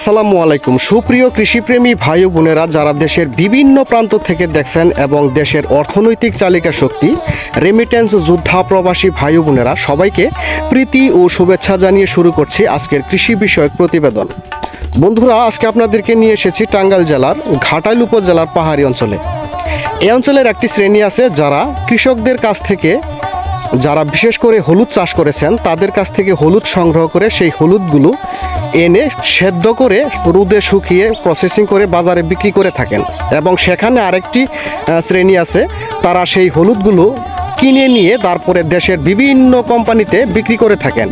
আসসালামু আলাইকুম। সুপ্রিয় কৃষিপ্রেমী ভাই বোনেরা, যারা দেশের বিভিন্ন প্রান্ত থেকে দেখছেন এবং দেশের অর্থনৈতিক চালিকা শক্তি রেমিটেন্স যোদ্ধা প্রবাসী ভাই বোনেরা, সবাইকে প্রীতি ও শুভেচ্ছা জানিয়ে শুরু করছি আজকের কৃষি বিষয়ক প্রতিবেদন। বন্ধুরা, আজকে আপনাদেরকে নিয়ে এসেছি টাঙ্গাইল জেলার ঘাটাইল উপজেলার পাহাড়ি অঞ্চলে। এই অঞ্চলের একটি শ্রেণি আছে যারা কৃষকদের কাছ থেকে, যারা বিশেষ করে হলুদ চাষ করেছেন, তাদের কাছ থেকে হলুদ সংগ্রহ করে সেই হলুদগুলো এনে সেদ্ধ করে রোদে শুকিয়ে প্রসেসিং করে বাজারে বিক্রি করে থাকেন। এবং সেখানে আরেকটি শ্রেণি আছে। তারা সেই হলুদগুলো কিনে নিয়ে তারপরে দেশের বিভিন্ন কোম্পানিতে বিক্রি করে থাকেন।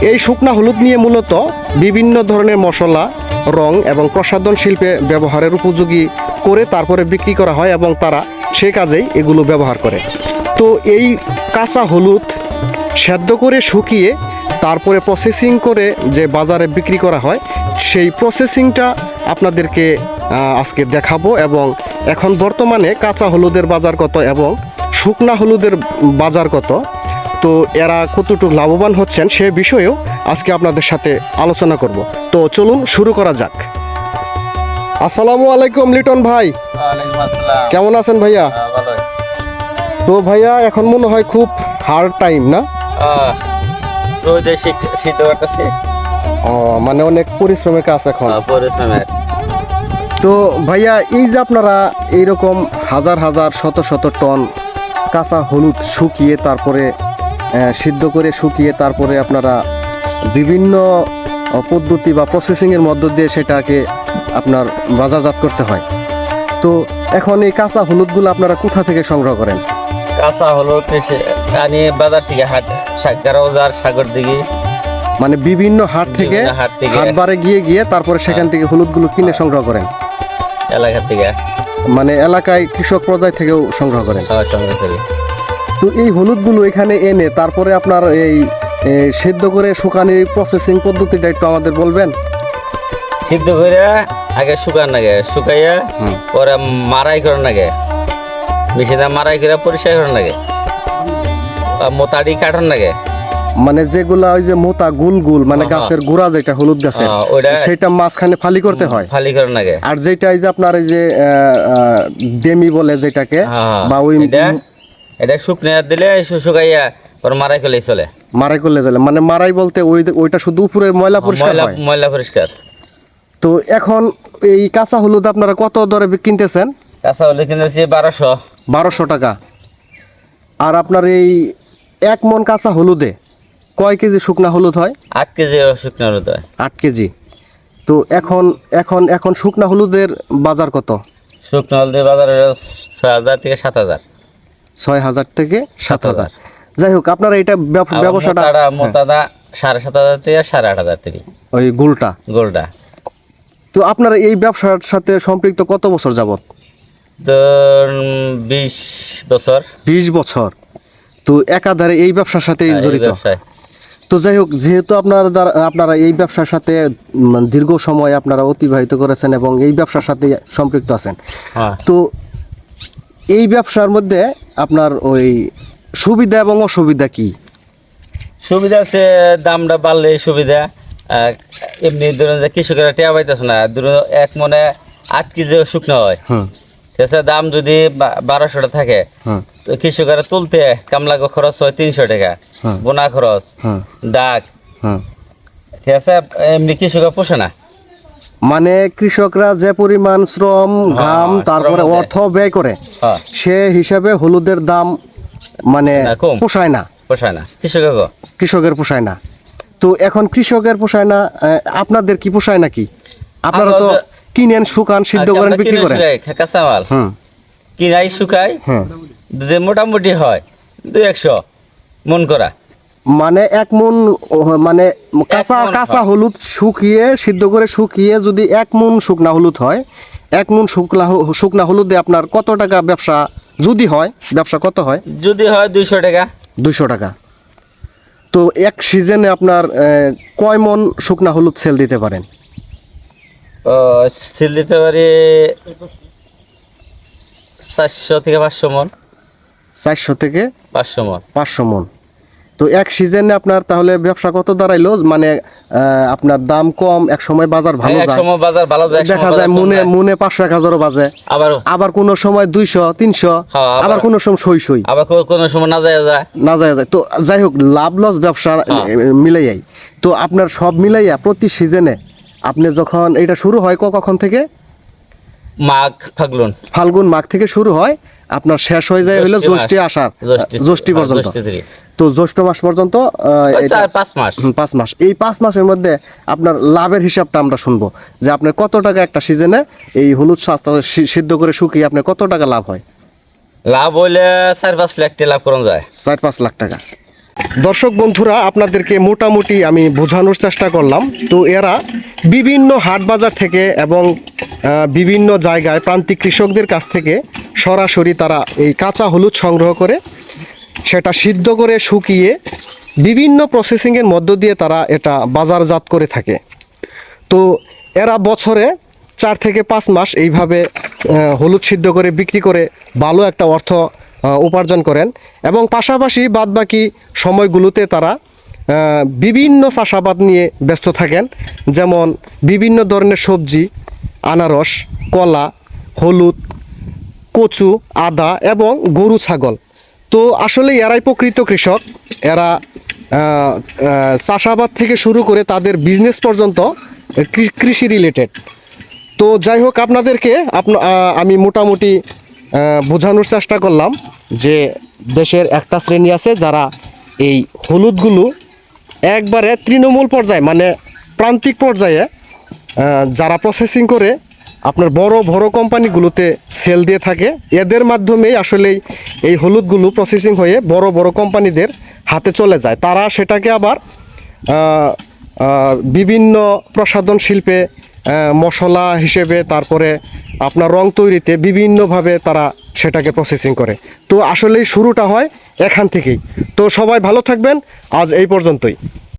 এই শুকনা হলুদ নিয়ে মূলত বিভিন্ন ধরনের মশলা, রং এবং প্রসাধন শিল্পে ব্যবহারের উপযোগী করে তারপরে বিক্রি করা হয় এবং তারা সে কাজেই এগুলো ব্যবহার করে। তো এই কাঁচা হলুদ সেদ্ধ করে শুকিয়ে তারপরে প্রসেসিং করে যে বাজারে বিক্রি করা হয় সেই প্রসেসিংটা আপনাদেরকে আজকে দেখাবো এবং এখন বর্তমানে কাঁচা হলুদের বাজার কত এবং শুকনা হলুদের বাজার কত। তো এরা কতটুকু লাভবান হচ্ছেন সে বিষয়েও আজকে আপনাদের সাথে আলোচনা করব। তো চলুন শুরু করা যাক। আসসালামু আলাইকুম লিটন ভাই। কেমন আছেন ভাইয়া? হ্যাঁ, তো ভাইয়া এখন মনে হয় খুব হার্ড টাইম না? রোদে ও, মানে অনেক পরিশ্রমের কাজ এখন। পরিশ্রমের। তো ভাইয়া এই যে আপনারা এইরকম হাজার হাজার শত শত টন কাঁচা হলুদ শুকিয়ে তারপরে সিদ্ধ করে শুকিয়ে তারপরে আপনারা বিভিন্ন পদ্ধতি বা প্রসেসিংয়ের মধ্য দিয়ে সেটাকে আপনার বাজারজাত করতে হয়। তো এখন এই কাঁচা হলুদগুলো আপনারা কোথা থেকে সংগ্রহ করেন? কাঁচা হলো পেশে- আনি বাজার থেকে হাট সাগর বাজার সাগর দিকে। মানে বিভিন্ন হাট থেকে হাট থেকে। হাটবারে গিয়ে গিয়ে তারপরে সেখান থেকে হলুদগুলো কিনে সংগ্রহ করেন। এলাকা থেকে। মানে এলাকায় কৃষক পর্যায় থেকেও সংগ্রহ করেন। খাওয়ার সঙ্গে করে। তো এই হলুদগুলো এখানে এনে তারপরে আপনার এই সিদ্ধ করে শুকানির প্রসেসিং পদ্ধতিটা একটু আমাদের বলবেন? সিদ্ধ করে আগে শুকান লাগে শুকাইয়া। পরে মারাই করার মারাই করে পরিষ্কার করার লাগে মোতাড়ি কাটার লাগে। মানে যেগুলা ওই যে মোটা গুল গুল মানে হ্যাঁ। গাছের গোড়া যেটা হলুদ গাছের হ্যাঁ, সেটা মাঝখানে ফালি করতে হয়? ফালি করার লাগে। আর যেটা এই যে আপনার এই যে ডেমি বলে যেটাকে হ্যাঁ, বা ওই এটা শুকনে দিলে শুকাইয়া পরে মারাই করলেই চলে। মারাই করলে চলে। মানে মারাই বলতে ওই ওইটা শুধু উপরের ময়লা পরিষ্কার ময়লা পরিষ্কার। তো এখন এই কাঁচা হলুদ আপনারা কত দরে কিনতেছেন? কাঁচা হলে কিনেছি বারোশো। বারোশো টাকা। আর আপনার এই এক মন কাঁচা হলুদে কয় কেজি শুকনা হলুদ হয়? আট কেজি শুকনো হলুদ হয়। আট কেজি। তো এখন এখন এখন শুকনা হলুদের বাজার কত? শুকনো হলদি বাজারে ছয় হাজার থেকে সাত হাজার। ছয় হাজার থেকে সাত হাজার। যাই হোক আপনারা এটা ব্যব- ব্যবসাটা মোটাটা হ্যাঁ, সাড়ে সাত হাজার থেকে সাড়ে আট হাজার থেকে। ওই গুলটা। গোলটা। তো আপনারা এই ব্যবসার সাথে সম্পৃক্ত কত বছর যাবত বিশ বছর। বিশ বছর। তো একাধারে এই ব্যবসার সাথে জড়িত? ব্যবসায়। তো যাই হোক যেহেতু আপনার আপনারা এই ব্যবসার সাথে দীর্ঘ সময় আপনারা অতিবাহিত করেছেন এবং এই ব্যবসার সাথে সম্পৃক্ত আছেন হ্যাঁ। তো এই ব্যবসার মধ্যে আপনার ওই সুবিধা এবং অসুবিধা কি? সুবিধা আছে দামটা বাড়লে সুবিধা। এমনি ধরুন যে কৃষকেরা টেয়া পাইতেছে না ধরুন এক মনে আট কেজি শুকনো হয়। হুম দাম যদি বা- বারোশোটা থাকে হুম তো কৃষকেরা তুলতে কামলা খরচ হয় তিনশো টাকা বোনা খরচ ডাক। ঠিক আছে? এমনি কৃষকের পোষে না? মানে কৃষকরা যে পরিমাণ শ্রম ঘাম তারপরে অর্থ ব্যয় করে হ্যাঁ। সে হিসাবে হলুদের দাম মানে পোষায় না। পোষায় না। কৃষকের কৃষকের পোষায় না। তো এখন কৃষকের পোষায় না আপনাদের কি পোষায় নাকি? আপনারা তো কিনেন শুকান সিদ্ধ আজকে করেন বিক্রি করেন। কাঁচা হুম। কিনাই শুকাই হ্যাঁ। যদি মোটামুটি হয় দুই একশো মন করা। মানে এক মন মানে কাঁচা কাঁচা হলুদ শুকিয়ে সিদ্ধ করে শুকিয়ে যদি এক মন শুকনা হলুদ হয় এক মন শুকনা শুকনা হলুদে আপনার কত টাকা ব্যবসা যদি হয় ব্যবসা কত হয়? যদি হয় দুইশো টাকা। দুইশো টাকা। তো এক সিজনে আপনার কয় মন শুকনা হলুদ সেল দিতে পারেন? সিল দিতে পারি চারশো থেকে পাঁচশো মন। চারশো থেকে পাঁচশো মন। পাঁচশো মন। তো এক সিজনে আপনার তাহলে ব্যবসা কত দাঁড়াইলো? মানে আপনার দাম কম এক সময় বাজার ভালো যায়। সময় বাজার ভালো যায় দেখা যায় মনে মনে পাঁচশো এক হাজারও বাজে। আবার আবার কোনো সময় দুইশো তিনশো হ্যাঁ, আবার- কোনো সময় সই সই। আবার কোনো সময় না যায় যায়। না যায় যায়। তো যাই হোক লাভ লস ব্যবসা হ্যাঁ। মিলাইয়াই। তো আপনার সব মিলাইয়া প্রতি সিজনে আপনি যখন এটা শুরু হয় ক- কখন থেকে? মাঘ ফাগুন ফাল্গুন মাঘ থেকে শুরু হয় আপনার শেষ হয়ে যায় হলো জ্যৈষ্ঠ মাস। জ্যৈষ্ঠী হ্যাঁ, পর্যন্ত। তো জ্যৈষ্ঠ মাস পর্যন্ত চার পাঁচ মাস। পাঁচ মাস। এই পাঁচ মাসের মধ্যে আপনার লাভের হিসাবটা আমরা শুনব যে আপনার কত টাকা একটা সিজনে এই হলুদ শাস্তা সিদ্ধ করে শুকিয়ে আপনার কত টাকা লাভ হয়? লাভ হইলে চার পাঁচ লাখ টাকা লাভ করা যায়। চার পাঁচ লাখ টাকা। দর্শক বন্ধুরা আপনাদেরকে মোটামুটি আমি বোঝানোর চেষ্টা করলাম। তো এরা বিভিন্ন হাট বাজার থেকে এবং বিভিন্ন জায়গায় প্রান্তিক কৃষকদের কাছ থেকে সরাসরি তারা এই কাঁচা হলুদ সংগ্রহ করে সেটা সিদ্ধ করে শুকিয়ে বিভিন্ন প্রসেসিংয়ের মধ্য দিয়ে তারা এটা বাজারজাত করে থাকে। তো এরা বছরে চার থেকে পাঁচ মাস এইভাবে হলুদ সিদ্ধ করে বিক্রি করে ভালো একটা অর্থ উপার্জন করেন এবং পাশাপাশি বাদবাকি সময়গুলোতে তারা বিভিন্ন চাষাবাদ নিয়ে ব্যস্ত থাকেন। যেমন বিভিন্ন ধরনের সবজি, আনারস, কলা, হলুদ, কচু, আদা এবং গরু, ছাগল। তো আসলে এরাই প্রকৃত কৃষক। এরা চাষাবাদ থেকে শুরু করে তাদের বিজনেস পর্যন্ত কৃষি রিলেটেড তো যাই হোক, আপনাদেরকে আপনা আমি মোটামুটি বোঝানোর চেষ্টা করলাম যে দেশের একটা শ্রেণি আছে যারা এই হলুদগুলো একবারে তৃণমূল পর্যায়ে মানে প্রান্তিক পর্যায়ে যারা প্রসেসিং করে, আপনার বড় বড় কোম্পানিগুলোতে সেল দিয়ে থাকে। এদের মাধ্যমেই আসলেই এই হলুদগুলো প্রসেসিং হয়ে বড় বড় কোম্পানিদের হাতে চলে যায়। তারা সেটাকে আবার বিভিন্ন প্রসাধন শিল্পে মশলা হিসেবে, তারপরে আপনার রং তৈরিতে বিভিন্নভাবে তারা সেটাকে প্রসেসিং করে। তো আসলেই শুরুটা হয় এখান থেকেই। তো সবাই ভালো থাকবেন। আজ এই পর্যন্তই।